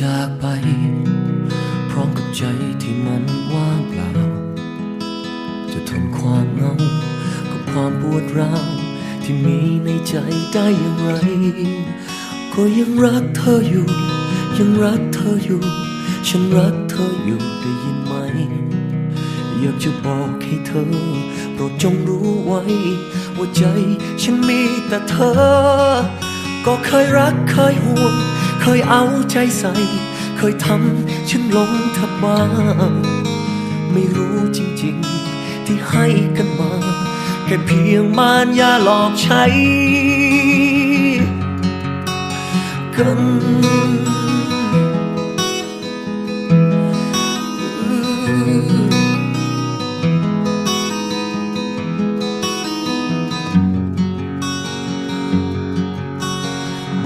จากไป พร้อมกับใจที่มันว่างเปล่า จะทนความเหงากับความปวดร้าวที่มีในใจได้อย่างไร ก็ยังรักเธออยู่ ยังรักเธออยู่ ฉันรักเธออยู่ได้ยินไหม อยากจะบอกให้เธอโปรดจงรู้ไว้ ว่าใจฉันมีแต่เธอ ก็เคยรักเคยห่วง เคยเอาใจใส่ เคยทำฉันลงทับบ้าไม่รู้จริงๆ ที่ให้กันมา แค่เพียงมารยาหลอกใช้ กัน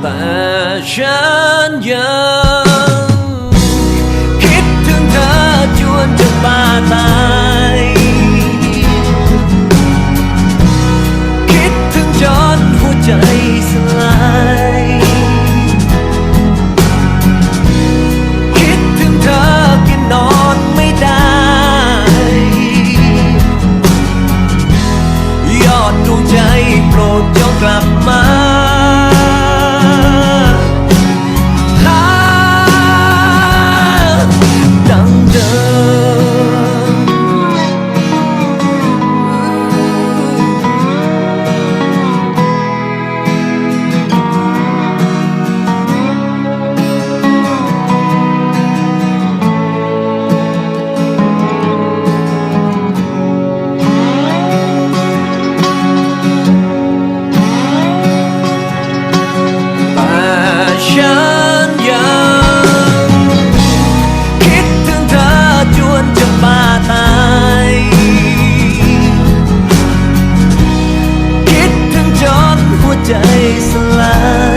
แต่ ฉันยังคิดถึงเธอจวนจะบ้าตาย ใจสลาย